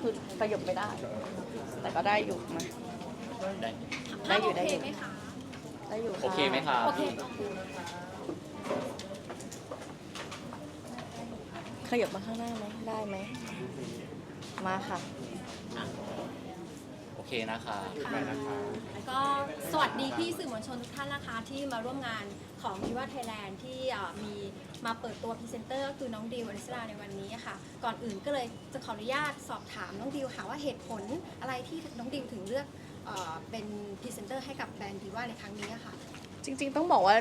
คือขยบไม่ได้ แต่ก็ได้อยู่มาได้ได้อยู่ได้โออเคยู่ไหมคะได้อยู่ะโอเคไหมครับโอเคขยับมาข้างหน้าไหมได้ไหมมาค่ะโอเคนะคะค่ะแล้วก็สวัสดีพี่สื่อมวลชนทุกท่านนะคะที่มาร่วมงานของวิว่าไทยแลนด์ที่เอ่อมี มาเปิดตัวพรีเซนเตอร์ก็คือน้องดิวอริสราในวันนี้ค่ะ ก่อนอื่นก็เลยจะขออนุญาตสอบถามน้องดิวค่ะว่าเหตุผลอะไรที่น้องดิวถึงเลือกเอ่อเป็นพรีเซนเตอร์ให้กับแบรนด์ดิว่าในครั้งนี้ค่ะ จริงๆ ต้องบอกว่า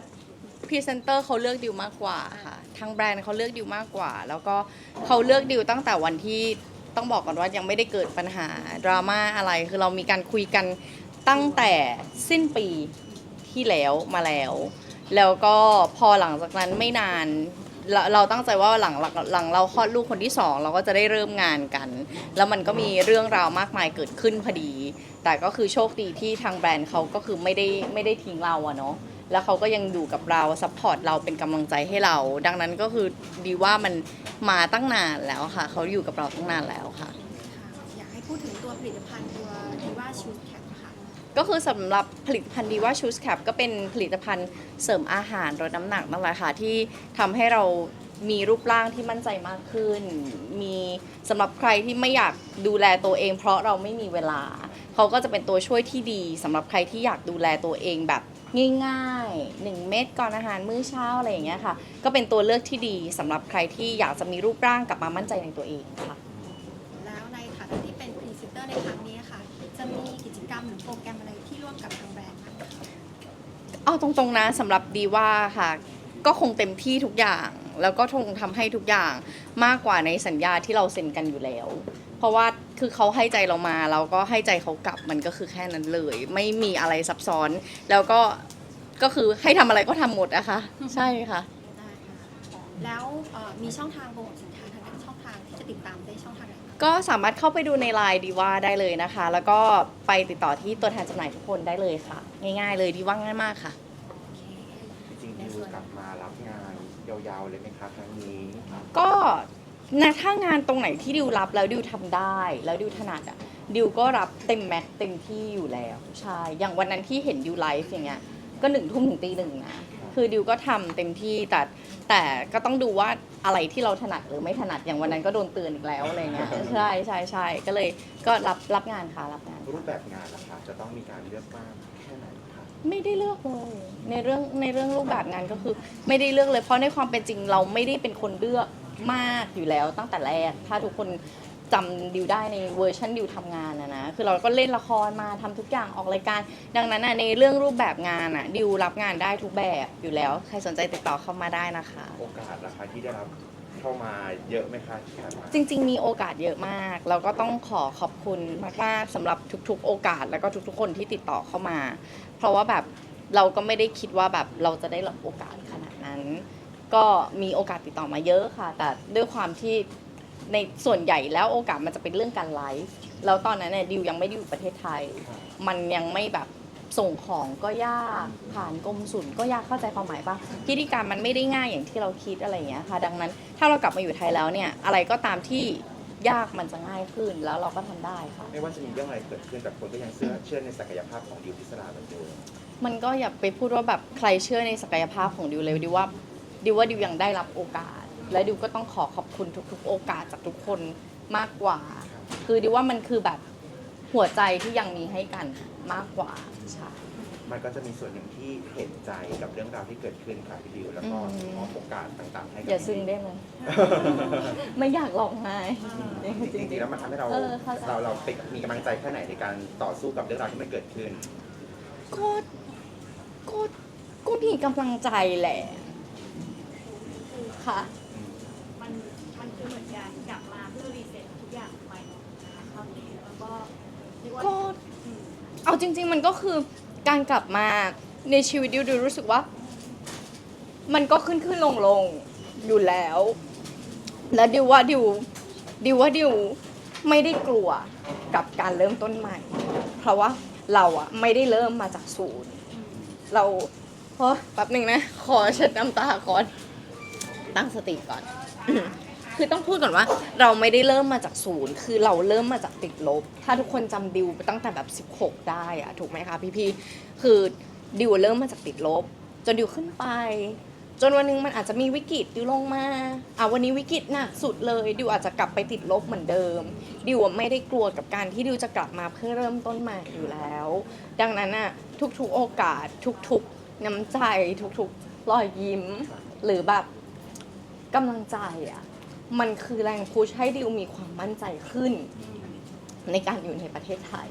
พรีเซนเตอร์เขาเลือกดิวมากกว่าค่ะทางแบรนด์เขาเลือกดิวมากกว่า แล้วก็เขาเลือกดิวตั้งแต่วันที่ต้องบอกก่อนว่ายังไม่ได้เกิดปัญหาดราม่าอะไรคือเรามีการคุยกันตั้งแต่สิ้นปีที่แล้วมาแล้ว แล้วก็พอหลังจากนั้นไม่นานเราเราตั้งใจว่าหลังหลังหลังเราคลอดลูกคนที่สองเราก็จะได้เริ่มงานกัน แล้วมันก็มีเรื่องราวมากมายเกิดขึ้นพอดี แต่ก็คือโชคดีที่ทางแบรนด์เขาก็คือไม่ได้ไม่ได้ทิ้งเราอะเนาะแล้วเขาก็ยังอยู่กับเราซัพพอร์ตเราเป็นกำลังใจให้เรา ดังนั้นก็คือดีว่ามันมาตั้งนานแล้วค่ะ เขาอยู่กับเราตั้งนานแล้วค่ะ อยากให้พูดถึงตัวผลิตภัณฑ์ตัวดิว่าชูแคปค่ะ ก็คือสำหรับผลิตภัณฑ์ดีว่าชูสแคปก็เป็นผลิตภัณฑ์เสริมอาหารลดน้ำหนักนั่นแหละค่ะที่ทำให้เรามีรูปร่างที่มั่นใจมากขึ้น มีสำหรับใครที่ไม่อยากดูแลตัวเอง เพราะเราไม่มีเวลา เขาก็จะเป็นตัวช่วยที่ดีสำหรับใครที่อยากดูแลตัวเองแบบง่ายๆ 1 เม็ดก่อนอาหารมื้อเช้าอะไรอย่างเงี้ยค่ะ ก็เป็นตัวเลือกที่ดีสำหรับใครที่อยากจะมีรูปร่างกลับมามั่นใจในตัวเองค่ะ แล้วในฐานะที่เป็นพรีเซนเตอร์ในครั้งนี้ค่ะ จะมีกิจก รรมหรือโปรแกรมอะไรที่ร่วมกับทางแบรนด์บ้างคะเอาตรงๆนะสำหรับดีว่าค่ะ ก็คงเต็มที่ทุกอย่าง แล้วก็คงทำให้ทุกอย่างมากกว่าในสัญญาที่เราเซ็นกันอยู่แล้ว เพราะว่าคือเขาให้ใจเรามาเราก็ให้ใจเขากลับมันก็คือแค่นั้นเลย ไม่มีอะไรซับซ้อน แล้วก็ก็คือให้ทำอะไรก็ทำหมดอะค่ะ ใช่ค่ะ ได้ค่ะแล้วเอ่อมีช่องทางโปรโมทสินค้าทางด้านช่องทางที่จะติดตามได้ช่อง ก็สามารถเข้าไปดูในไลน์ดีว่าได้เลยนะคะ แล้วก็ไปติดต่อที่ตัวแทนจำหน่ายทุกคนได้เลยค่ะ ง่าย ๆ เลยดีว่าง่ายมากค่ะโอเคจริงๆดิวกลับมารับงานยาวๆเลยไหมคะครั้งนี้ก็นะถ้างานตรงไหนที่ดิวรับแล้วดิวทำได้ แล้วดิวถนัดอะดิวก็รับเต็มแม็กซ์เต็มที่อยู่แล้วใช่อย่างวันนั้นที่เห็นดิวไลฟ์อย่างเงี้ยก็หนึ่งทุ่มถึงตีหนึ่งนะ คือดิวก็ทำเต็มที่แต่แต่ก็ต้องดูว่าอะไรที่เราถนัดหรือไม่ถนัดอย่างวันนั้นก็โดนเตือนอีกแล้วอะไรเงี้ยใช่ใช่ใช่ก็เลยก็รับรับงานค่ะรับงานรูปแบบงานนะคะจะต้องมีการเลือกมากแค่ไหนคะไม่ได้เลือกเลยในเรื่องในเรื่องรูปแบบงานก็คือ ไม่ได้เลือกเลยเพราะในความเป็นจริงเราไม่ได้เป็นคนเลือกมากอยู่แล้วตั้งแต่แรก ถ้าทุกคน จำดิวได้ในเวอร์ชันดิวทำงานนะนะ คือเราก็เล่นละครมาทำทุกอย่างออกรายการ ดังนั้นน่ะในเรื่องรูปแบบงานอะดิวรับงานได้ทุกแบบอยู่แล้ว ใครสนใจติดต่อเข้ามาได้นะคะ โอกาสราคาที่ได้รับเข้ามาเยอะไหมคะที่ผ่านมาจริง ๆ มีโอกาสเยอะมาก แล้วก็ต้องขอขอบคุณมากๆสำหรับทุก ๆ โอกาสแล้วก็ทุกๆ คนที่ติดต่อเข้ามา เพราะว่าแบบเราก็ไม่ได้คิดว่าแบบเราจะได้รับโอกาสขนาดนั้น ก็มีโอกาสติดต่อมาเยอะค่ะ แต่ด้วยความที่ ในส่วนใหญ่แล้วโอกาสมันจะเป็นเรื่องการไลฟ์แล้วตอนนั้นเนี่ยดิวยังไม่ได้อยู่ประเทศไทย มันยังไม่แบบส่งของก็ยากผ่านกรมศุลก็ยากเข้าใจความหมายปะพิธีการมันไม่ได้ง่ายอย่างที่เราคิดอะไรอย่างเงี้ยค่ะ ดังนั้นถ้าเรากลับมาอยู่ไทยแล้วเนี่ยอะไรก็ตามที่ยากมันจะง่ายขึ้นแล้วเราก็ทำได้ค่ะ ไม่ว่าจะมีเรื่องอะไรเกิดขึ้นแต่คนก็ยังเชื่อเชื่อในศักยภาพของดิวพิศราเหมือนเดิมมันก็อย่าไปพูดว่าแบบใครเชื่อในศักยภาพของดิวเลยดิวว่าดิวว่าดิวยังได้รับโอกาส และดิวก็ต้องขอขอบคุณทุก ๆ โอกาสจากทุกคนมากกว่า คือดิวว่ามันคือแบบหัวใจที่ยังมีให้กันมากกว่าใช่ มันก็จะมีส่วนหนึ่งที่เห็นใจกับเรื่องราวที่เกิดขึ้นค่ะพี่ดิวแล้วก็อืม มอบโอกาสต่างๆให้กับอย่าซึ้งได้ไหมไม่อยากร้องไห้ จริงๆแล้วมันทำให้เราเออเข้าใจ เราเราเป็นมีกำลังใจแค่ไหนในการต่อสู้กับเรื่องราวที่มันเกิดขึ้น ก็ก็ก็มีกำลังใจแหละ ค่ะ ก็เอาจริง ๆ มันก็คือการกลับมาในชีวิตดิวดิวรู้สึกว่า มันก็ขึ้นขึ้นลงลงอยู่แล้ว และดิวว่าดิวดิวว่าดิวไม่ได้กลัวกับการเริ่มต้นใหม่ เพราะว่าเราอะไม่ได้เริ่มมาจากศูนย์ เราเฮ้ยแป๊บหนึ่งนะ ขอเช็ดน้ำตาก่อน ตั้งสติก่อน คือต้องพูดก่อนว่าเราไม่ได้เริ่มมาจากศูนย์ คือเราเริ่มมาจากติดลบ ถ้าทุกคนจำดิวตั้งแต่แบบ 16 ได้อะถูกไหมคะพี่ๆคือดิวเริ่มมาจากติดลบ จนดิวขึ้นไป จนวันหนึงมันอาจจะมีวิกฤตดิวลงมาอะวันนี้วิกฤตหนักสุดเลยดิวอาจจะกลับไปติดลบเหมือนเดิมดิวไม่ได้กลัวกับการที่ดิวจะกลับมาเพื่อเริ่มต้นใหม่อยู่แล้ว ดังนั้นอะทุกๆโอกาส ทุกๆน้ำใจทุกๆรอยยิ้ม หรือแบบกำลังใจอะ มันคือแรงพุชให้ดิวมีความมั่นใจขึ้น ในการอยู่ในประเทศไทย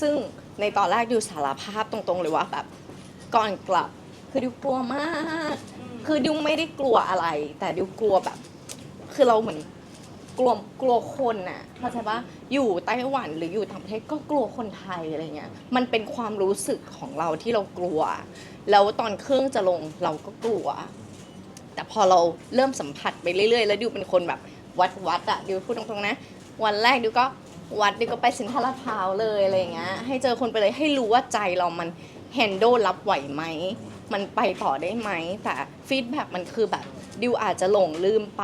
ซึ่งในตอนแรกดิวสารภาพตรงๆเลยว่าแบบก่อนกลับคือดิวกลัวมาก คือดิวไม่ได้กลัวอะไร แต่ดิวกลัวแบบ คือเราเหมือนกลัวกลัวคนน่ะเข้าใจปะอยู่ไต้หวันหรืออยู่ต่างประเทศก็กลัวคนไทยอะไรเงี้ย มันเป็นความรู้สึกของเราที่เรากลัว แล้วตอนเครื่องจะลงเราก็กลัว แต่พอเราเริ่มสัมผัสไปเรื่อยๆ แล้วดิวเป็นคนแบบวัดวัดอะดิวพูดตรงๆนะ วันแรกดิวก็วัดดิวก็ไปสินทรัลลาดพร้าวเลยอะไรอย่างเงี้ยให้เจอคนไปเลยให้รู้ว่าใจเรามันแฮนด์ลรับไหวไหมมันไปต่อได้ไหมแต่ฟีดแบ็กมันคือแบบดิวอาจจะหลงลืมไป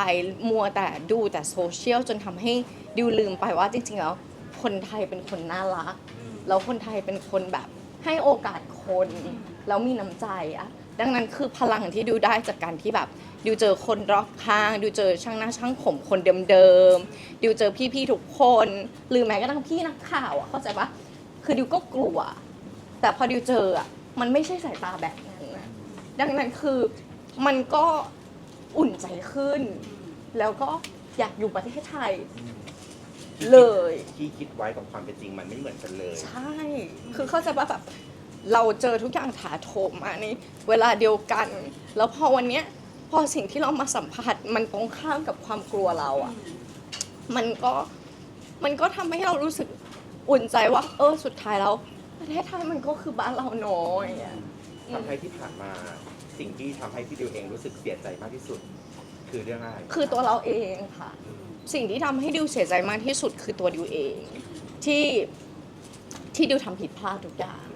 มัวแต่ดูแต่โซเชียลจนทำให้ดิวลืมไปว่าจริงๆแล้วคนไทยเป็นคนน่ารัก แล้วคนไทยเป็นคนแบบให้โอกาสคน แล้วมีน้ำใจอะ ดังนั้นคือพลังที่ดิวได้จากการที่แบบดิวเจอคนรอบข้างดิวเจอช่างหน้าช่างผมคนเดิมๆดิวเจอพี่ๆทุกคน หรือแม้กระทั่งพี่นักข่าวอะเข้าใจปะคือดิวก็กลัว แต่พอดิวเจออะมันไม่ใช่สายตาแบบนั้นนะดังนั้นคือมันก็อุ่นใจขึ้น แล้วก็อยากอยู่ประเทศไทย เลย ที่คิดไว้กับความเป็นจริงมันไม่เหมือนกันเลย ใช่ คือเข้าใจว่าแบบ เราเจอทุกอย่างถาโถมมาในเวลาเดียวกัน แล้วพอวันเนี้ยพอสิ่งที่เรามาสัมผัสมันตรงข้ามกับความกลัวเราอะ่ะมันก็มันก็ทำให้เรารู้สึกอุ่นใจว่า เออสุดท้ายแล้วประเทศไทยมันก็คือบ้านเราน้อยอะทำให้ที่ผ่านมาสิ่งที่ทำให้พี่ดิวเองรู้สึกเสียใจมากที่สุด คือเรื่องอะไรคือตัวเราเองค่ะ สิ่งที่ทำให้ดิวเสียใจมากที่สุดคือตัวดิวเอง ที่ที่ดิวทำผิดพลาดทุกอย่าง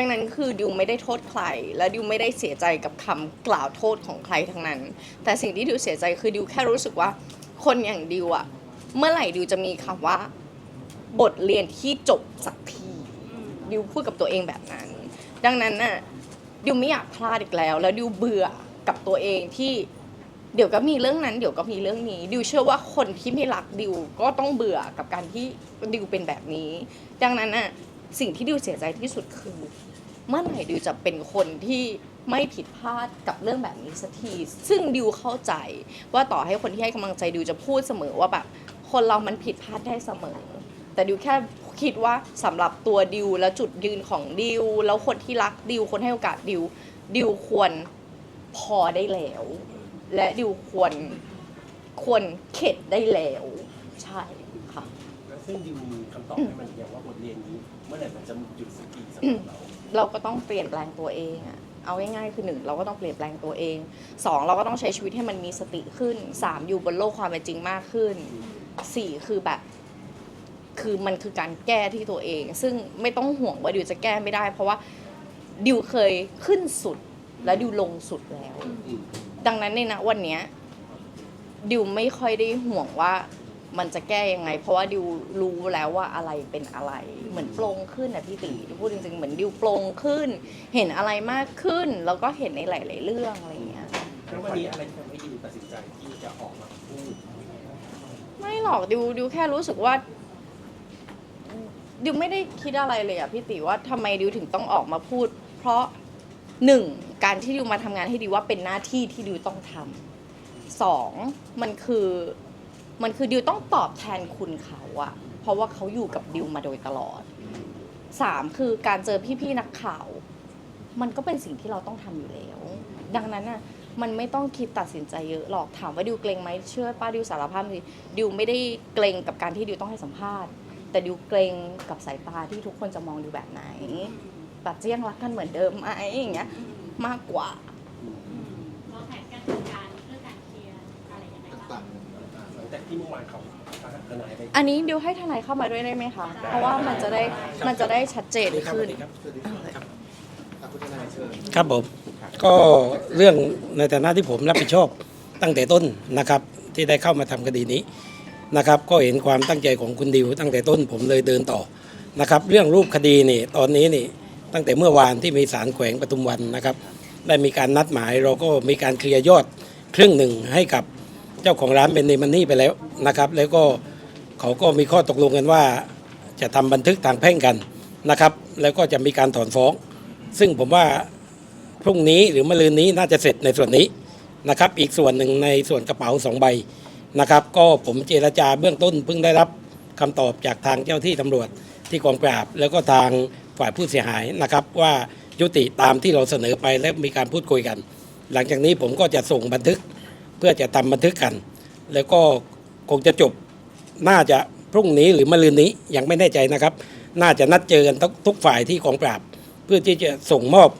ดังนั้นคือดิวไม่ได้โทษใคร และดิวไม่ได้เสียใจกับคำกล่าวโทษของใครทั้งนั้น แต่สิ่งที่ดิวเสียใจคือดิวแค่รู้สึกว่าคนอย่างดิวอะเมื่อไหร่ดิวจะมีคำว่า บทเรียนที่จบสักทีดิวพูดกับตัวเองแบบนั้น ดังนั้นน่ะดิวไม่อยากพลาดอีกแล้ว แล้วดิวเบื่อกับตัวเองที่เดี๋ยวก็มีเรื่องนั้นเดี๋ยวก็มีเรื่องนี้ ดิวเชื่อว่าคนที่ไม่รักดิวก็ต้องเบื่อกับการที่ดิวเป็นแบบนี้ ดังนั้นน่ะสิ่งที่ดิวเสียใจที่สุดคือ เมื่อไหร่ดิวจะเป็นคนที่ไม่ผิดพลาดกับเรื่องแบบนี้สักที ซึ่งดิวเข้าใจว่าต่อให้คนที่ให้กำลังใจดิวจะพูดเสมอว่าแบบคนเรามันผิดพลาดได้เสมอ แต่ดิวแค่คิดว่าสำหรับตัวดิวและจุดยืนของดิวแล้วคนที่รักดิวคนให้โอกาสดิวดิวควรพอได้แล้ว และดิวควรควรเข็ดได้แล้ว ใช่ค่ะแล้วซึ่งดิวมีคำตอบให้มันอย่างว่าบทเรียนนี้ เมื่อไหร่มันจะหยุดสักทีสำหรับเรา เราก็ต้องเปลี่ยนแปลงตัวเองอะเอาง่ายๆคือหนึ่งเราก็ต้องเปลี่ยนแปลงตัวเองสองเราก็ต้องใช้ชีวิตให้มันมีสติขึ้นสามอยู่บนโลกความเป็นจริงมากขึ้นสี่คือแบบ คือมันคือการแก้ที่ตัวเอง ซึ่งไม่ต้องห่วงว่าดิวจะแก้ไม่ได้ เพราะว่าดิวเคยขึ้นสุดและดิวลงสุดแล้วอืมดังนั้นในณวันเนี้ยดิวไม่ค่อยได้ห่วงว่า มันจะแก้ยังไง เพราะว่าดิวรู้แล้วว่าอะไรเป็นอะไร เหมือนโปร่งขึ้นนะพี่ตีดิวพูดจริงๆเหมือนดิวโปร่งขึ้น เห็นอะไรมากขึ้น แล้วก็เห็นในหลาย ๆ เรื่องอะไรอย่างเงี้ย แล้ววันนี้อะไรที่ทำให้ดิวตัดสินใจที่จะออกมาพูดไม่หรอกดิวดิวแค่รู้สึกว่าดิวไม่ได้คิดอะไรเลยอะพี่ติว่าทำไมดิวถึงต้องออกมาพูด เพราะหนึ่งการที่ดิวมาทำงานให้ดิวว่าเป็นหน้าที่ที่ดิวต้องทำสองมันคือ มันคือดิวต้องตอบแทนคุณเขาอะเพราะว่าเขาอยู่กับดิวมาโดยตลอดสามคือการเจอพี่ๆนักข่าว มันก็เป็นสิ่งที่เราต้องทำอยู่แล้ว ดังนั้นน่ะมันไม่ต้องคิดตัดสินใจเยอะหรอกถามว่าดิวเกรงไหมเชื่อป้าดิวสารภาพเลยดิวไม่ได้เกรงกับการที่ดิวต้องให้สัมภาษณ์ แต่ดิวเกรงกับสายตาที่ทุกคนจะมองดิวแบบไหนแบบจะยังรักกันเหมือนเดิมไหมอย่างเงี้ยมากกว่าวา ที่เมื่อวานเขาทนายไปอันนี้ดิวให้ทนายเข้ามาด้วยได้ไหมคะ เพราะว่ามันจะได้มันจะได้ชัดเจนขึ้นครับผมก็เรื่องในฐานะที่ผมรับผิดชอบตั้งแต่ต้นนะครับ ที่ได้เข้ามาทำคดีนี้นะครับ ก็เห็นความตั้งใจของคุณดิวตั้งแต่ต้นผมเลยเดินต่อนะครับ เรื่องรูปคดีนี่ตอนนี้นี่ตั้งแต่เมื่อวานที่มีศาลแขวงปทุมวันนะครับ ได้มีการนัดหมายเราก็มีการเคลียร์ยอดครึ่งหนึ่งให้กับ เจ้าของร้านเป็นเนมันนี่ไปแล้วนะครับ แล้วก็เขาก็มีข้อตกลงกันว่า จะทำบันทึกทางแพ่งกันนะครับ แล้วก็จะมีการถอนฟ้อง ซึ่งผมว่าพรุ่งนี้หรือมะรืนนี้น่าจะเสร็จในส่วนนี้นะครับ อีกส่วนหนึ่งในส่วนกระเป๋าสองใบนะครับ ก็ผมเจรจาเบื้องต้นเพิ่งได้รับคำตอบจากทางเจ้าที่ตำรวจที่กองปราบ แล้วก็ทางฝ่ายผู้เสียหายนะครับ ว่ายุติตามที่เราเสนอไปและมีการพูดคุยกัน หลังจากนี้ผมก็จะส่งบันทึก เพื่อจะทำบันทึกกัน แล้วก็คงจะจบน่าจะพรุ่งนี้หรือมะรืนนี้ยังไม่แน่ใจนะครับ น่าจะนัดเจอกันทุกทุกฝ่ายที่กองปราบ เพื่อที่จะส่งมอบ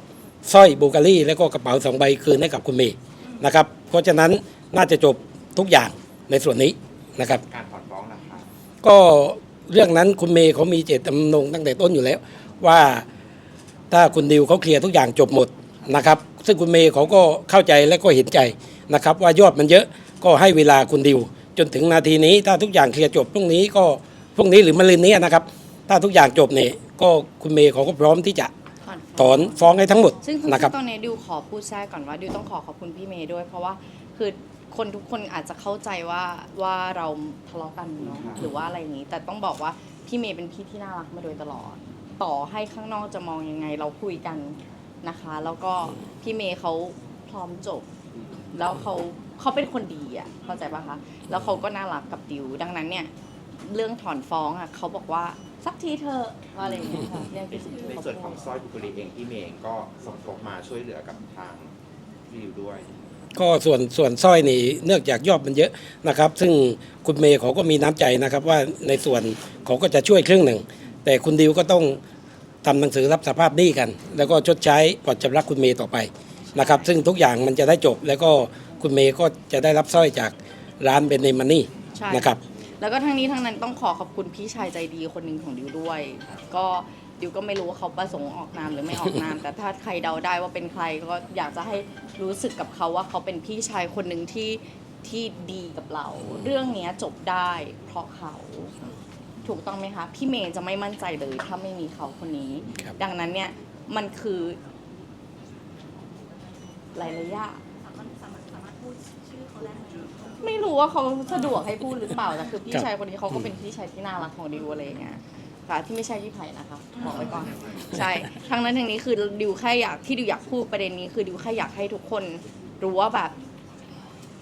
สร้อยบูการีแล้วก็กระเป๋าสองใบคืนให้กับคุณเมย์นะครับ เพราะฉะนั้นน่าจะจบทุกอย่างในส่วนนี้นะครับ การถอนฟ้องนะคะก็เรื่องนั้นคุณเมย์เขามีเจตจำนงตั้งแต่ต้นอยู่แล้ว ว่าถ้าคุณดิวเขาเคลียร์ทุกอย่างจบหมดนะครับ ซึ่งคุณเมย์เขาก็เข้าใจและก็เห็นใจ นะครับว่ายอดมันเยอะก็ให้เวลาคุณดิว จนถึงนาทีนี้ถ้าทุกอย่างเคลียร์จบพรุ่งนี้ก็พรุ่งนี้หรือมะรืนนี้นะครับ ถ้าทุกอย่างจบเนี่ยก็คุณเมย์เขาก็พร้อมที่จะถอนถอนฟ้องให้ทั้งหมดซึ่งซึ่งนะครับตรงนี้ดิวขอพูดแทรกก่อนว่าดิวต้องขอขอบคุณพี่เมย์ด้วย เพราะว่าคือคนทุกคนอาจจะเข้าใจว่าว่าเราทะเลาะกันเนาะหรือว่าอะไรอย่างนี้ แต่ต้องบอกว่าพี่เมย์เป็นพี่ที่น่ารักมาโดยตลอด ต่อให้ข้างนอกจะมองยังไงเราคุยกันนะคะ แล้วก็พี่เมย์เขาพร้อมจบ แล้วเขาเขาเป็นคนดีอะเข้าใจปะคะแล้วเขาก็น่ารักกับดิว ดังนั้นเนี่ยเรื่องถอนฟ้องอะเขาบอกว่าสักทีเธอะว่าอะไรอย่างเงี้ยค่ะเนี่ยคือสิ่งที่ในเขาส่วนขพูองดสร้อยบุกุรีเองที่เมย์เองก็สมทบมาช่วยเหลือกับทางวิวด้วย ก็ส่วนส่วนสร้อยนี่เนื่องจากยอดมันเยอะนะครับ ซึ่งคุณเมย์เขาก็มีน้ำใจนะครับ ว่าในส่วนเขาก็จะช่วยครึ่งหนึ่ง แต่คุณดิวก็ต้องทำหนังสือรับสภาพหนี้กัน แล้วก็ชดใช้ผ่อนชำระคุณเมย์ต่อไป นะครับ ซึ่งทุกอย่างมันจะได้จบ แล้วก็คุณเมย์ก็จะได้รับสร้อยจากร้านเบนเนมันนี่ใช่ นะครับ แล้วก็ทั้งนี้ทั้งนั้นต้องขอขอบคุณพี่ชายใจดีคนหนึ่งของดิวด้วย ก็ดิวก็ไม่รู้ว่าเขาประสงค์ออกนามหรือไม่ออกนาม แต่ถ้าใครเดาได้ว่าเป็นใครก็อยากจะให้รู้สึกกับเขาว่าเขาเป็นพี่ชายคนหนึ่งที่ที่ดีกับเรา เรื่องเนี้ยจบได้เพราะเขา ถูกต้องไหมคะ พี่เมย์จะไม่มั่นใจเลยถ้าไม่มีเขาคนนี้ ครับ ดังนั้นเนี่ยมันคือ หลายๆอย่างสามารถสามารถสามารถพูดชื่อเขาได้ไหมไม่รู้ว่าเขาสะดวกให้พูดหรือเปล่าแต่คือพี่ครับชายคนนี้เขาก็เป็นพี่ชายที่น่ารักของดิวอะไรอย่างเงี้ยค่ะที่ไม่ใช่พี่ไผ่นะคะบอกไว้ก่อนใช่ทั้งนั้นทั้งนี้คือดิวแค่อยากที่ดิวอยากพูดประเด็นนี้คือดิวแค่อยากให้ทุกคนรู้ว่าแบบ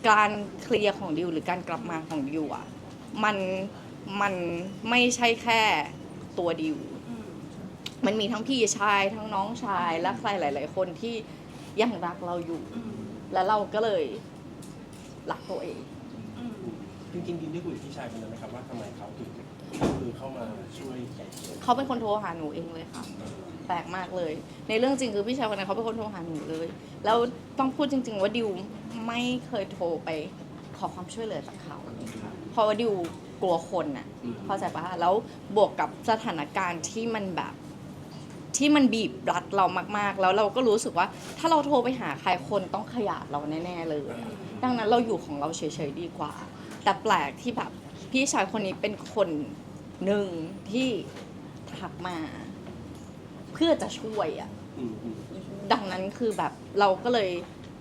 การเคลียร์ของดิวหรือการกลับมาของดิวอะมันมันไม่ใช่แค่ตัวดิว มันมีทั้งพี่ชายทั้งน้องชายและใครหลาย ๆ คนที่ ยังรักเราอยู่ แล้วเราก็เลยรักตัวเอง จริงๆดิวได้คุยกับพี่ชายคนนั้นไหมครับว่าทำไมเขาถึงคือเข้ามาช่วยไก่เกลี่ยเขาเป็นคนโทรหาหนูเองเลยค่ะ แปลกมากเลย ในเรื่องจริงคือพี่ชายคนนั้นเขาเป็นคนโทรหาหนูเลย แล้วต้องพูดจริง ๆ ว่าดิวไม่เคยโทรไปขอความช่วยเหลือจากเขา เพราะว่าดิวกลัวคนน่ะเข้าใจปะแล้วบวกกับสถานการณ์ที่มันแบบ ที่มันบีบรัดเรามากๆ แล้วเราก็รู้สึกว่า ถ้าเราโทรไปหาใครคนต้องขยาดเราแน่ๆเลยอะดังนั้นเราอยู่ของเราเฉยๆดีกว่า แต่แปลกที่แบบพี่ชายคนนี้เป็นคนหนึ่งที่ทักมา เพื่อจะช่วยอะ อืมอืมดังนั้นคือแบบเราก็เลย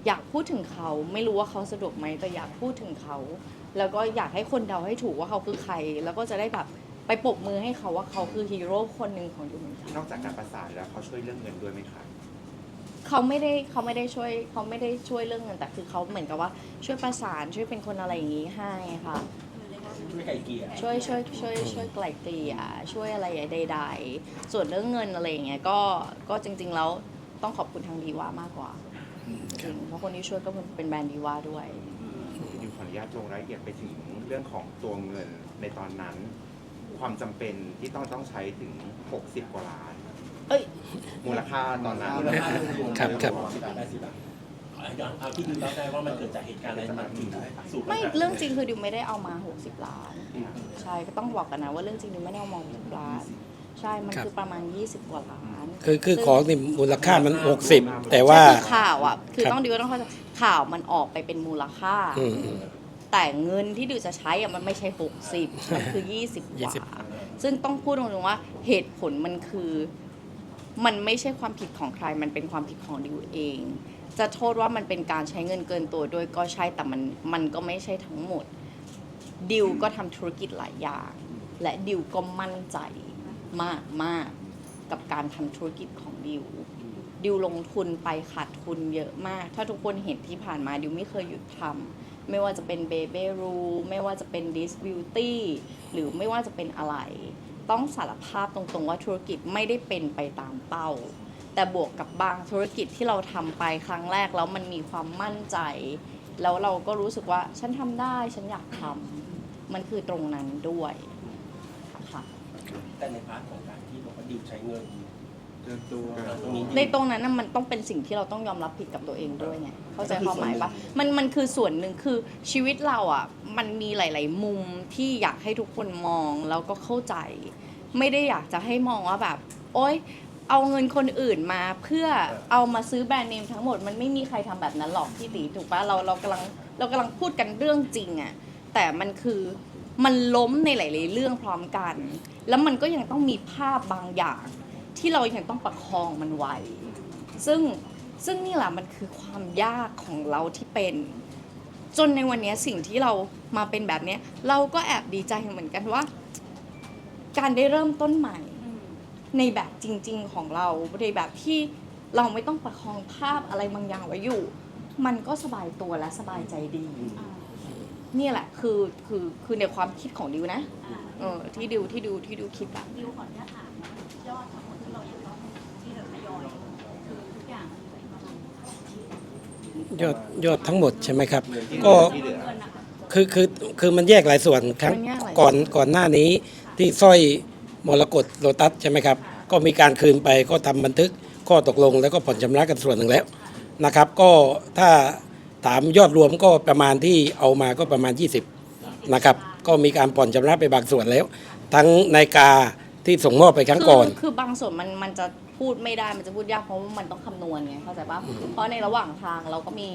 อยากพูดถึงเขา ไม่รู้ว่าเขาสะดวกไหมแต่อยากพูดถึงเขา แล้วก็อยากให้คนเดาให้ถูกว่าเขาคือใคร แล้วก็จะได้แบบ ไปปรบมือให้เขาว่าเขาคือฮีโร่คนหนึ่งของยูเหมือนกันนอกจากการประสานแล้วเขาช่วยเรื่องเงินด้วยไหมคะเขาไม่ได้เขาไม่ได้ช่วยเขาไม่ได้ช่วยเรื่องเงินแต่คือเขาเหมือนกับว่าช่วยประสานช่วยเป็นคนอะไรอย่างนี้ให้ค่ะ ช่วยไก่เกลี่ยช่วยช่วยช่วยช่วยไกล่เกลี่ยช่วยอะไรใดๆส่วนเรื่องเงินอะไรอย่างเงี้ยก็ก็จริง ๆ แล้วต้องขอบคุณทางดีวามากกว่าจริงเพราะคนที่ช่วยก็เป็นแบรนด์ดีวาด้วยดิวขออนุญาตลงรายละเอียดไปถึงเรื่องของตัวเงินในตอนนั้น ความจำเป็นที่ต้องต้องใช้ถึง 60 กว่าล้าน เอ้ย มูลค่าตอนนั้นมูลค่ารวมๆครับครับสิบบาทได้สิบบาทเอาเอาที่ดิวเล่าได้ว่ามันเกิดจากเหตุการณ์อะไรมันถึงสู่ปัญไม่หาเรื่องจริงคือดิวไม่ได้เอามา 60 ล้านอืมใช่ก็ต้องบอกกันนะว่าเรื่องจริงดิวไม่ได้เอามา60ล้าน ใช่มันครับ คือประมาณ 20 กว่าล้านคือคือของนี่มูลค่ามัน 60 แต่ว่า ใช่คือข่าวอะคือครับ ต้องดิวต้องเข้าใจข่าวมันออกไปเป็นมูลค่า อืมแแต่เงินที่ดิวจะใช้อะมันไม่ใช่ 60 มันคือ 20กว่าซึ่งต้องพูดตรงๆว่าเหตุผลมันคือมันไม่ใช่ความผิดของใคร มันเป็นความผิดของดิวเอง จะโทษว่ามันเป็นการใช้เงินเกินตัวด้วยก็ใช่แต่มันมันก็ไม่ใช่ทั้งหมดดิวก็ทำธุรกิจหลายอย่าง และดิวก็มั่นใจมากมากๆกับการทำธุรกิจของดิวดิวลงทุนไปขาดทุนเยอะมาก ถ้าทุกคนเห็นที่ผ่านมาดิวไม่เคยหยุดทำ ไม่ว่าจะเป็นเบเบรูไม่ว่าจะเป็นดิสบิวตี้หรือไม่ว่าจะเป็นอะไร ต้องสารภาพตรงๆว่าธุรกิจไม่ได้เป็นไปตามเป้า แต่บวกกับบางธุรกิจที่เราทำไปครั้งแรกแล้วมันมีความมั่นใจ แล้วเราก็รู้สึกว่าฉันทำได้ฉันอยากทำมันคือตรงนั้นด้วยค่ะแต่ในพาร์ทของการที่บอกว่าดิวใช้เงิน เกินตัวตรงนี้ในตรงนั้นน่ะมันต้องเป็นสิ่งที่เราต้องยอมรับผิดกับตัวเองด้วยไงเข้าใจความหมายปะมันมันคือส่วนหนึ่งคือชีวิตเราอะมันมีหลาย ๆ มุมที่อยากให้ทุกคนมองแล้วก็เข้าใจ ไม่ได้อยากจะให้มองว่าแบบ โอ๊ยเอาเงินคนอื่นมาเพื่อเอามาซื้อแบรนด์เนมทั้งหมดมันไม่มีใครทำแบบนั้นหรอกพี่ตีถูกปะเราเรากำลังเรากำลังพูดกันเรื่องจริงอะแต่มันคือมันล้มในหลาย ๆ เรื่องพร้อมกัน แล้วมันก็ยังต้องมีภาพบางอย่าง ที่เรายังต้องประคองมันไว้ซึ่งซึ่งนี่แหละมันคือความยากของเราที่เป็น จนในวันนี้สิ่งที่เรามาเป็นแบบเนี้ยเราก็แอบดีใจเหมือนกันว่า การได้เริ่มต้นใหม่ ในแบบจริง ๆ ของเราในแบบที่เราไม่ต้องประคองภาพอะไรบางอย่างไว้อยู่ มันก็สบายตัวและสบายใจดี นี่แหละคือคือคือในความคิดของดิวนะอ่าเออที่ดิวที่ดิวที่ดิวคิดแบบดิวขออนุญาตถามนะยอด ยอดยอดทั้งหมดใช่ไหมครับ ก็ก็ที่เหลือเงินนะคะคือคือคือมันแยกหลายส่วนครั้งมันแยกหลายก่อนก่อนหน้านี้ที่สร้อยมรกตโลตัสใช่ไหมครับ ก็มีการคืนไปก็ทำบันทึกข้อตกลงแล้วก็ผ่อนชำระกันส่วนหนึ่งแล้วนะครับ ก็ถ้าถามยอดรวมก็ประมาณที่เอามาก็ประมาณ 20นะครับก็มีการผ่อนชำระไปบางส่วนแล้ว ทั้งในกาที่ส่งมอบไปครั้งก่อน คือคือบางส่วนมันมันจะ พูดไม่ได้มันจะพูดยากเพราะว่ามันต้องคำนวณไงเข้าใจปะเพราะในระหว่างทางเราก็มี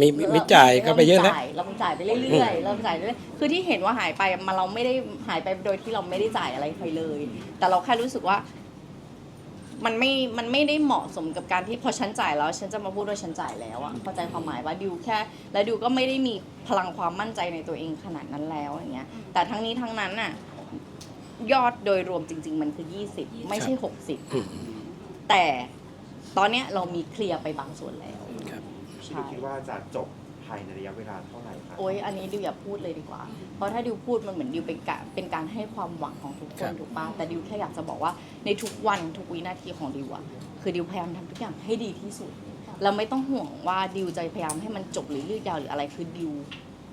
มีมีมีจ่ายก็ไปเยอะแล้วรามีจ่ายเราจ่ายไปเรื่อยๆเราจ่ายเรื่อยๆคือที่เห็นว่าหายไปมาเราไม่ได้หายไปโดยที่เราไม่ได้จ่ายอะไรใครเลย แต่เราแค่รู้สึกว่า มันไม่มันไม่ได้เหมาะสมกับการที่พอฉันจ่ายแล้ว ฉันจะมาพูดว่าฉันจ่ายแล้วอะเข้าใจความหมายว่าดิวแค่ แล้วดิวก็ไม่ได้มีพลังความมั่นใจในตัวเองขนาดนั้นแล้วอย่างเงี้ย แต่ทั้งนี้ทั้งนั้นน่ะ ยอดโดยรวมจริง ๆ มันคือ 20 ไม่ใช่ 60 แต่ตอนเนี้ยเรามีเคลียร์ไปบางส่วนแล้ว ครับ พี่ใช่ดิวคิดว่าจะจบภายในระยะเวลาเท่าไหร่คะโอ๊ย อันนี้ดิวอย่าพูดเลยดีกว่า เพราะถ้าดิวพูดมันเหมือนดิวเป็นการเป็นการให้ความหวังของทุกคครันบ ถูกปะแต่ดิวแค่อยากจะบอกว่าในทุกวันทุกวินาทีของดิวอะคือดิวพยายามทำทุกอย่างให้ดีที่สุด เราไม่ต้องห่วงว่าดิวจะพยายามให้มันจบหรือยืดยาวหรืออะไร คือดิว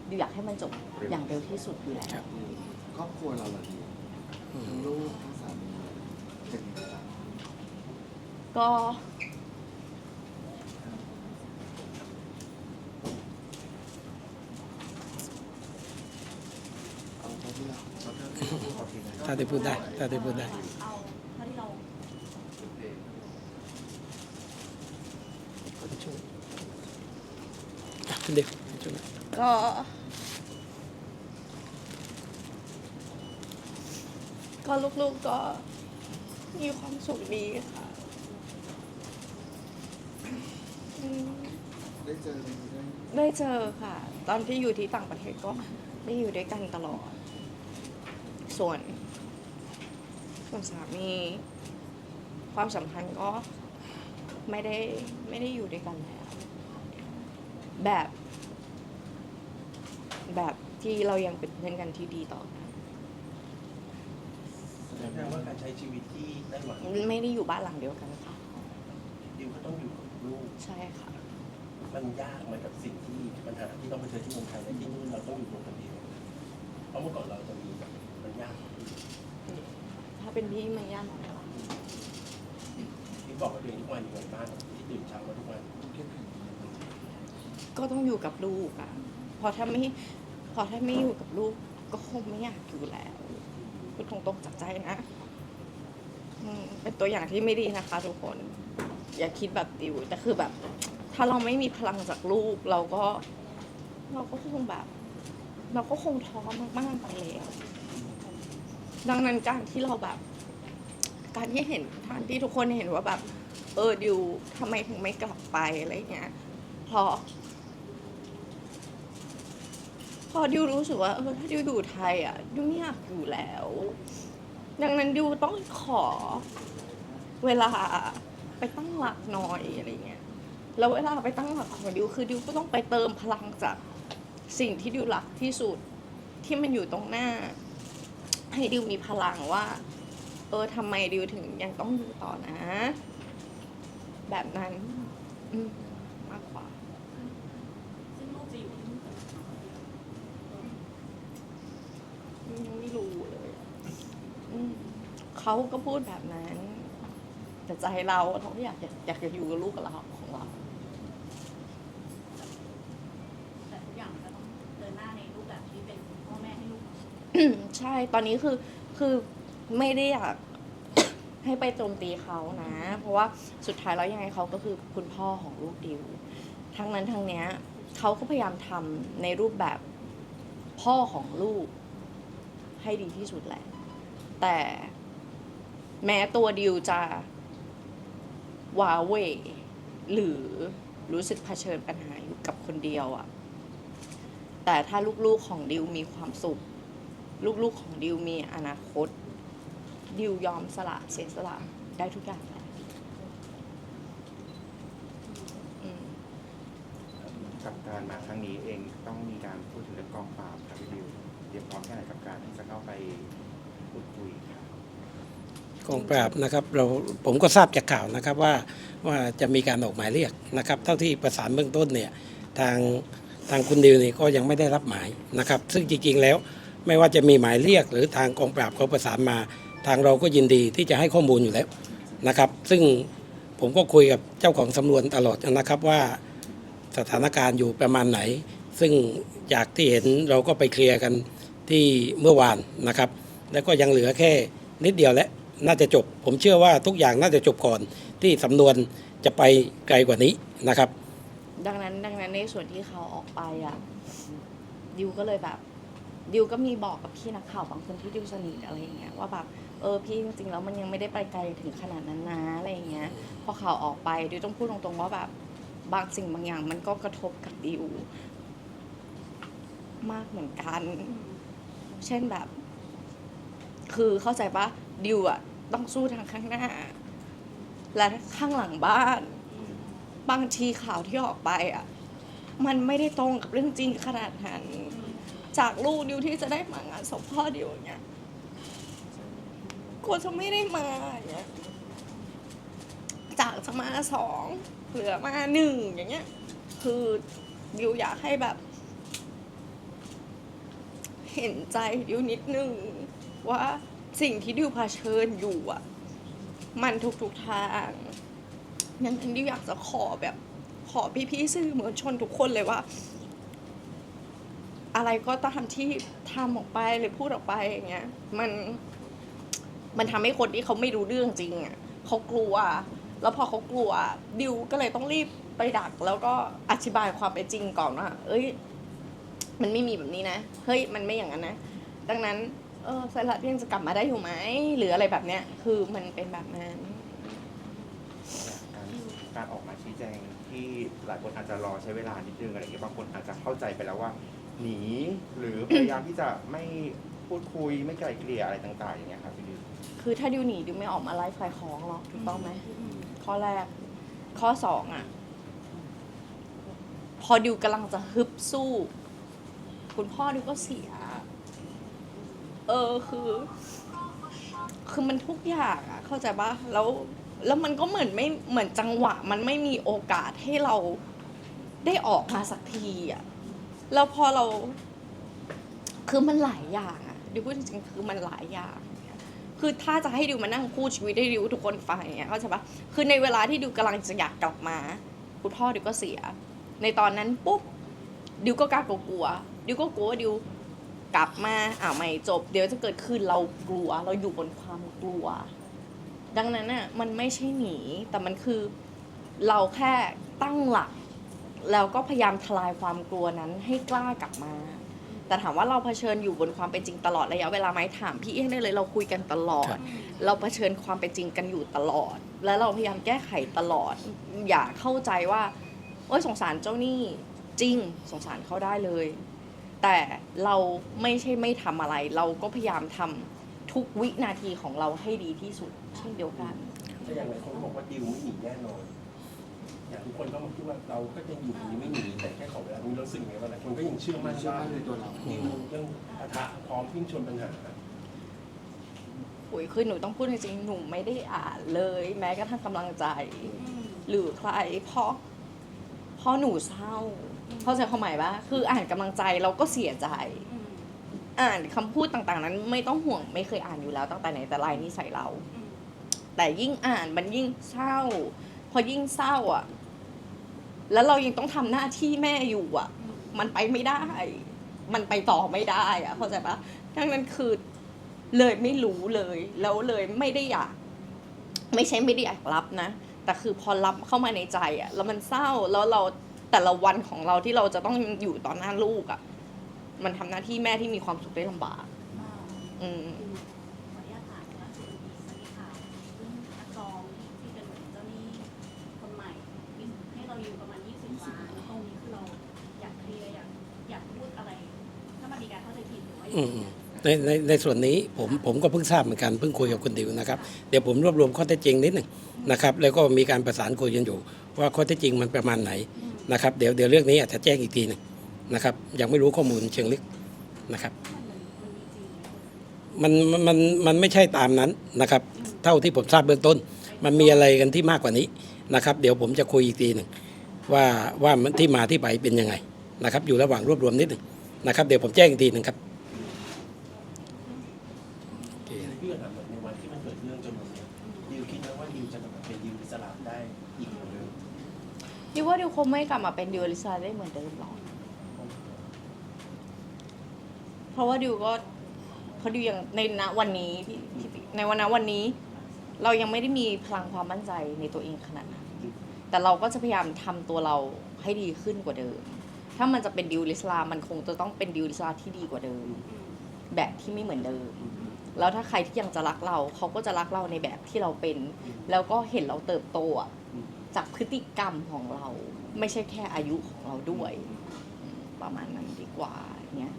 ดิวอยากให้มันจบอย่างเร็วที่สุดอยู่แล้ว ครอบครัวเราล่ะดีทั้งลูกทั้งสามีเป็นยังไงบ้าง ก็เอาเท่าที่เราเอาเท่าที่โอเคนะถ้าได้พูดได้ ถ้าได้พูดได้ เอาเท่าที่เราอะคุณเด็กช่วยหน่อยก็ก็ลูกๆก็มีความสุขดีค่ะอืม ได้เจอได้ได้เจอค่ะ ตอนที่อยู่ที่ต่างประเทศก็ได้อยู่ด้วยกันตลอด ส่วน ส่วนสามีความสัมพันธ์ก็ไม่ได้ไม่ได้อยู่ด้วยกันแล้วแบบ แบบที่เรายังเป็นเพื่อนกันที่ดีต่อกันแสดงว่าการใช้ชีวิตที่ไต้หวันไม่ได้อยู่บ้านหลังเดียวกันค่ะ ดิวก็ต้องอยู่กับ ลูก ใช่ค่ะ มันยากไหมกับสิ่งที่ปัญหาที่ต้องเผชิญที่เมืองไทยและที่นู่นเราต้องอยู่ตัวคนเดียวเพราะเมื่อก่อนเราจะมีแบบมันยากถ้าเป็นพี่มันยากหน่อยค่ะที่บอกกับตัวเองทุกวันอยู่ในบ้านที่ตื่นเช้ามาทุกวันเข้มแข็งก็ต้องอยู่กับลูกอะเพอถ้าไม่พอถ้าไม่อยู่กับลูกก็คงไม่อยากอยู่แล้วพูดตรงๆจากใจนะอืมเป็นตัวอย่างที่ไม่ดีนะคะทุกคน อย่าคิดแบบดิวแต่คือแบบ ถ้าเราไม่มีพลังจากลูก เราก็ เราก็คงแบบ เราก็คงท้อมากๆไปแล้วดังนั้นการที่เราแบบ การที่เห็นท่านที่ทุกคนเห็นว่าแบบ เออดิวทำไมถึงไม่กลับไปอะไรเงี้ยเพราะพอดิวรู้สึกว่าเออถ้าดิวอยู่ไทยอะดิวไม่อยากอยู่แล้ว ดังนั้นดิวต้องขอเวลา ไปตั้งหลักหน่อยอะไรเงี้ยแล้วเวลาไปตั้งหลักของดิวคือดิวก็ต้องไปเติมพลังจากสิ่งที่ดิวรักที่สุดที่มันอยู่ตรงหน้า ให้ดิวมีพลังว่า เออทำไมดิวถึงยังต้องอยู่ต่อนะ แบบนั้นมากกว่ายังไม่รู้เลยเขาก็พูดแบบนั้น แต่ใจเราเราก็อยากอยากอยากจะอยู่กับลูกกับเราของเรา แต่ทุกอย่างมันก็ต้องเดินหน้าในรูปแบบที่เป็นพ่อแม่ให้ลูกใช่ตอนนี้คือคือไม่ได้อยาก ให้ไปโจมตีเขานะ เพราะว่าสุดท้ายแล้วยังไงเขาก็คือคุณพ่อของลูกดิวทั้งนั้นทั้งเนี้ยเขาก็พยายามทำในรูปแบบพ่อของลูก ให้ดีที่สุดแหละ แต่แม้ตัวดิวจะ วาเวหรือรู้สึกเผชิญปัญหาอยู่กับคนเดียวอะแต่ถ้าลูกๆของดิวมีความสุข ลูกๆของดิวมีอนาคต ดิวยอมสละเสียสละได้ทุกอย่างแหละอืม กับการมาครั้งนี้เองต้องมีการพูดถึงเรื่องกองปราบครับพี่ดิวเตรียมพร้อมแค่ไหนกับการที่จะเข้าไปพูดคุยครับ กองปราบนะครับเราผมก็ทราบจากข่าวนะครับว่าว่าจะมีการออกหมายเรียกนะครับ เท่าที่ประสานเบื้องต้นเนี่ยทางทางคุณดิวนี่ก็ยังไม่ได้รับหมายนะครับ ซึ่งจริงๆแล้วไม่ว่าจะมีหมายเรียก หรือทางกองปราบเขาประสานมา ทางเราก็ยินดีที่จะให้ข้อมูลอยู่แล้วนะครับ ซึ่งผมก็คุยกับเจ้าของสำนวนตลอดนะครับว่าสถานการณ์อยู่ประมาณไหน ซึ่งจากที่เห็นเราก็ไปเคลียร์กันที่เมื่อวานนะครับ แล้วก็ยังเหลือแค่นิดเดียวและ น่าจะจบ ผมเชื่อว่าทุกอย่างน่าจะจบก่อนที่สำนวนจะไปไกลกว่านี้นะครับ ดังนั้นดังนั้นในส่วนที่เขาออกไปอะดิวก็เลยแบบดิวก็มีบอกกับพี่นักข่าวบางคนที่ดิวสนิทอะไรอย่างเงี้ยว่าแบบเออพี่จริงๆแล้วมันยังไม่ได้ไปไกลถึงขนาดนั้นนะอะไรอย่างเงี้ยพอข่าวออกไปดิวต้องพูดตรงๆว่าแบบบางสิ่งบางอย่างมันก็กระทบกับดิวมากเหมือนกัน เช่นแบบ คือเข้าใจปะดิวอะ ต้องสู้ทางข้างหน้า และข้างหลังบ้าน บางทีข่าวที่ออกไปอะ มันไม่ได้ตรงกับเรื่องจริงขนาดนั้น จากลูกดิวที่จะได้มางานศพพ่อดิวอย่างเงี้ยกลัวจะไม่ได้มาอย่างเงี้ยจากจะมาสองเหลือมาหนึ่งอย่างเงี้ย คือดิวอยากให้แบบ เห็นใจดิวนิดนึงว่า สิ่งที่ดิวเผชิญอยู่อะมันทุกๆทางงั้นดิวอยากจะขอแบบขอพี่ๆสื่อมวลชนทุกคนเลยว่า อะไรก็ตามที่ทำออกไปหรือพูดออกไปอย่างเงี้ย มันมันทำให้คนที่เขาไม่รู้เรื่องจริงอะเขากลัว แล้วพอเขากลัวดิวก็เลยต้องรีบไปดัก แล้วก็อธิบายความเป็นจริงก่อนว่าเอ้ย มันไม่มีแบบนี้นะ เฮ้ย มันไม่อย่างนั้นนะ ดังนั้น ออสลัดยังจะกลับมาได้อยู่ไหมหรืออะไรแบบเนี้ย คือมันเป็นแบบนั้น การการออกมาชี้แจงที่หลายคนอาจจะรอใช้เวลานิดนึงอะไรอย่างเงี้ยบางคนอาจจะเข้าใจไปแล้วว่า หนีหรือพยายามที่จะไม่พูดคุยไม่ไกลเกลี่ยอะไรต่าง ๆ อย่างเงี้ยครับพี่ดิวคือถ้าดิวหนีดิวไม่ออกมาไล่ขายของหรอกถูกต้องไหมข้อแรก ข้อสองอะ พอดิวกำลังจะฮึบสู้ คุณพ่อดิวก็เสีย เออคือ คือมันทุกอย่างอะเข้าใจปะแล้วแล้วมันก็เหมือนไม่เหมือนจังหวะ มันไม่มีโอกาสให้เราได้ออกมาสักทีอะแล้วพอเรา คือมันหลายอย่างอะดิวพูดจริงๆคือมันหลายอย่างคือถ้าจะให้ดิวมานั่งพูดชีวิตให้ดิวทุกคนฟังอย่างเงี้ยเข้าใจปะคือในเวลาที่ดิวกำลังจะอยากกลับมา คุณพ่อดิวก็เสีย ในตอนนั้นปุ๊บดิวก็กล้ากลัวๆดิวก็กลัวว่าดิว กลับมาอ่าวไม่จบ เดี๋ยวจะเกิดขึ้นเรากลัว เราอยู่บนความกลัว ดังนั้นน่ะมันไม่ใช่หนี แต่มันคือเราแค่ตั้งหลัก แล้วก็พยายามทลายความกลัวนั้นให้กล้ากลับมา แต่ถามว่าเราเผชิญอยู่บนความเป็นจริงตลอดระยะเวลาไหมถามพี่เองได้เลยเราคุยกันตลอครัดบเราเผชิญความเป็นจริงกันอยู่ตลอด แล้วเราพยายามแก้ไขตลอด อย่าเข้าใจว่าโอ้ยสงสารเจ้าหนี้จริงสงสารเขาได้เลย แต่เราไม่ใช่ไม่ทำอะไร เราก็พยายามทำทุกวินาทีของเราให้ดีที่สุดเช่นเดียวกันแต่อย่างไรคนก็บอกว่าดิวไม่หนีแน่นอนอย่างทุกคนก็มาคิดว่าเราก็จะอยู่นี้ไม่หนีแต่แค่ขอเวลานี้เรารู้สึกไงว่าหลายคนก็ยังเชื่อมั่นเชื่อว่ามั่นในตัวเราดิวยังปะทะพร้อมวิ่งชนปัญหาโอ้ยคือหนูต้องพูดจริงๆหนูไม่ได้อ่านเลย แม้กระทั่งกำลังใจ หรือใครเพราะเพราะหนูเศร้า เข้าใจความหมายปะคืออ่านกำลังใจเราก็เสียใจ อ่านคำพูดต่างๆ นั้นไม่ต้องห่วงไม่เคยอ่านอยู่แล้วตั้งแต่ไหนแต่ไรนี่ใส่เรา แต่ยิ่งอ่านมันยิ่งเศร้า พอยิ่งเศร้าอะ แล้วเรายังต้องทำหน้าที่แม่อยู่อะ มันไปไม่ได้ มันไปต่อไม่ได้อะ เข้าใจปะดังนั้นคือเลยไม่รู้เลย แล้วเลยไม่ได้อยาก ไม่ใช่ไม่ได้อยากรับนะแต่คือพอรับเข้ามาในใจอะ แล้วมันเศร้าแล้วเรา แต่ละวันของเราที่เราจะต้องอยู่ต่อหน้าลูกอะ มันทำหน้าที่แม่ที่มีความสุขได้ลำบาก อืมขออนุญาตถามว่าคือมีข่าวเรื่องนักร้องที่เป็นเหมือนเจ้าหนี้คนใหม่มีให้เราอยู่ประมาณ20ล้านแล้วตรงนี้คือเราอยากเคลียร์อยากอยากพูดอะไรถ้ามันมีการเข้าใจผิดหรือว่าอย่างอืมเงี้ยในในในส่วนนี้ผมผมก็เพิ่งทราบเหมือนกันเพิ่งคุยกับคุณดิวนะครับ เดี๋ยวผมรวบรวมข้อเท็จจริงนิดหนึ่งนะครับ แล้วก็มีการประสานคุยกันอยู่ ว่าข้อเท็จจริงมันประมาณไหน นะครับเดี๋ยวเดี๋ยวเรื่องนี้อาจจะแจ้งอีกทีหนึงนะครับ ยังไม่รู้ข้อมูลเชิงลึกนะครับมันมันมันมันไม่ใช่ตามนั้นนะครับ เท่าที่ผมทราบเบื้องต้น มันมีอะไรกันที่มากกว่านี้นะครับ เดี๋ยวผมจะคุยอีกทีหนึ่งว่าว่ามันที่มาที่ไปเป็นยังไงนะครับ อยู่ระหว่างรวบรวมนิดหนึ่งนะครับ เดี๋ยวผมแจ้งอีกทีหนึ่งครับโอเค พี่ก็ถามแบบในวันที่มันเกิดเรื่องจนวันเนี้ยดิวคิดไหมว่าดิวจะกลับมาเป็นดิวอิสลามได้อีกเหมือนเดิม ดิวว่าดิวคงไม่กลับมาเป็นดิวอลิซาได้เหมือนเดิมหรอก เพราะว่าดิวก็เพราะดิวยังในณวันนี้พี่พี่ในวันนั้นวันนี้ เรายังไม่ได้มีพลังความมั่นใจในตัวเองขนาดนั้น แต่เราก็จะพยายามทำตัวเราให้ดีขึ้นกว่าเดิม ถ้ามันจะเป็นดิวลิสลามันคงจะต้องเป็นดิวลิสลาที่ดีกว่าเดิม แบบที่ไม่เหมือนเดิม แล้วถ้าใครที่ยังจะรักเรา เขาก็จะรักเราในแบบที่เราเป็น แล้วก็เห็นเราเติบโตอะ จากพฤติกรรมของเรา ไม่ใช่แค่อายุของเราด้วยอืมประมาณนั้นดีกว่าเนี้ย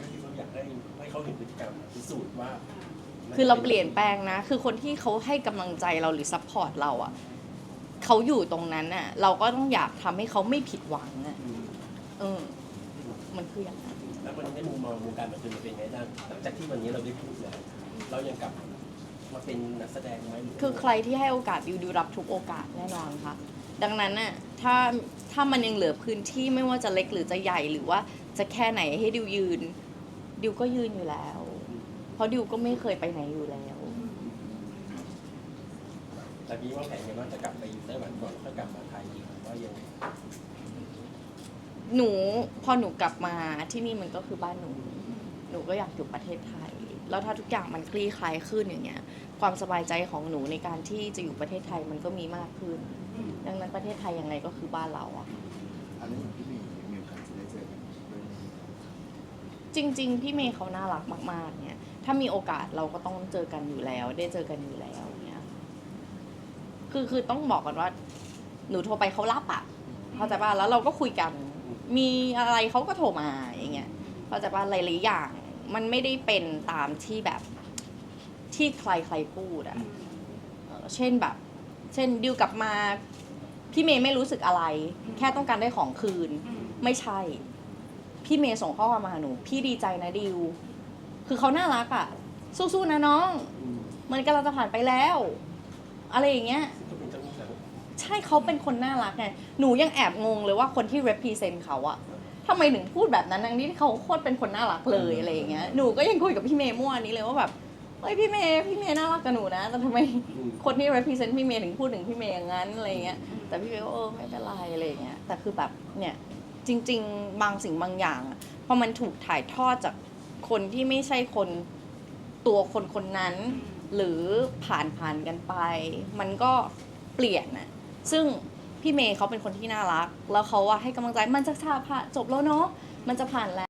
ก็คือเราอยากให้ให้เขาเห็นพฤติกรรมพิสูจน์ว่าคือเราเปลี่ยนแปลงนะ คือคนที่เขาให้กำลังใจเราหรือซัพพอร์ตเราอะเขาอยู่ตรงนั้นอะเราก็ต้องอยากทำให้เขาไม่ผิดหวังอะอืมเออ มันคืออย่างนั้นแล้วมันได้มุมมองวงการบันเทิงเป็นไงบ้างหลังจากที่วันนี้เราได้พูดแล้วเรายังกลับ มาเป็นนักแสดงไหมหรืคือใครที่ให้โอกาสดิวดิวรับทุกโอกาสแน่นอนค่ะ ดังนั้นน่ะถ้าถ้ามันยังเหลือพื้นที่ไม่ว่าจะเล็กหรือจะใหญ่หรือว่าจะแค่ไหนให้ดิวยืน ดิวก็ยืนอยู่แล้ว เพราะดิวก็ไม่เคยไปไหนอยู่แล้วแต่พี่ว่าแผนไงว่าจะกลับไปอยู่ไต้หวันก่อนแล้วค่อยกลับมาไทยอีกหรือว่ายังไงหนูพอหนูกลับมาที่นี่มันก็คือบ้านหนู หนูก็อยากอยู่ประเทศไทย แล้วถ้าทุกอย่างมันคลี่คลายขึ้นอย่างเงี้ย ความสบายใจของหนูในการที่จะอยู่ประเทศไทยมันก็มีมากขึ้น ดังนั้นประเทศไทยยังไงก็คือบ้านเราอะอันนี้อย่างพี่เมย์มีโอกาสจะได้เจอกันด้วยไหมจริง ๆ พี่เมย์เขาน่ารักมากๆเนี่ย ถ้ามีโอกาสเราก็ต้องเจอกันอยู่แล้ว ได้เจอกันอยู่แล้วเนี่ยคือคือต้องบอกก่อนว่า หนูโทรไปเขารับอะเข้าใจป่ะแล้วเราก็คุยกัน มีอะไรเขาก็โทรมาอย่างเงี้ยเข้าใจป่ะหลายๆอย่าง มันไม่ได้เป็นตามที่แบบที่ใครใครพูดอะเอ่อเช่นแบบ เช่นดิวกลับมา พี่เมย์ไม่รู้สึกอะไร แค่ต้องการได้ของคืน ไม่ใช่ พี่เมย์ส่งข้อความมาหาหนู พี่ดีใจนะดิว คือเขาน่ารักอะสู้ๆนะน้องอืมมันกำลังจะผ่านไปแล้ว อะไรอย่างเงี้ยก็เป็นเจ้าหนี้แล้วใช่เขาเป็นคนน่ารักไง หนูยังแอบงงเลยว่าคนที่ represent เขาอะ ทำไมถึงพูดแบบนั้นทั้งที่เขาโคตรเป็นคนน่ารักเลยอะไรอย่างเงี้ยหนูก็ยังคุยกับพี่เมย์เมื่อวานนี้เลยว่าแบบเฮ้ยพี่เมย์พี่เมย์น่ารักกับหนูนะแต่ทำไมอืมคนที่ represent พี่เมย์ถึงพูดถึงพี่เมย์อย่างนั้นอะไรเงี้ยแต่พี่เมย์ก็เออไม่เป็นไรอะไรเงี้ยแต่คือแบบเนี่ยจริง ๆ บางสิ่งบางอย่างอะพอมันถูกถ่ายทอดจากคนที่ไม่ใช่คนตัวคนคนนั้น หรือผ่านผ่านกันไป มันก็เปลี่ยนน่ะซึ่ง พี่เมย์เขาเป็นคนที่น่ารัก แล้วเขาอะให้กำลังใจมันจะผ่าจบแล้วเนาะมันจะผ่านแล้ว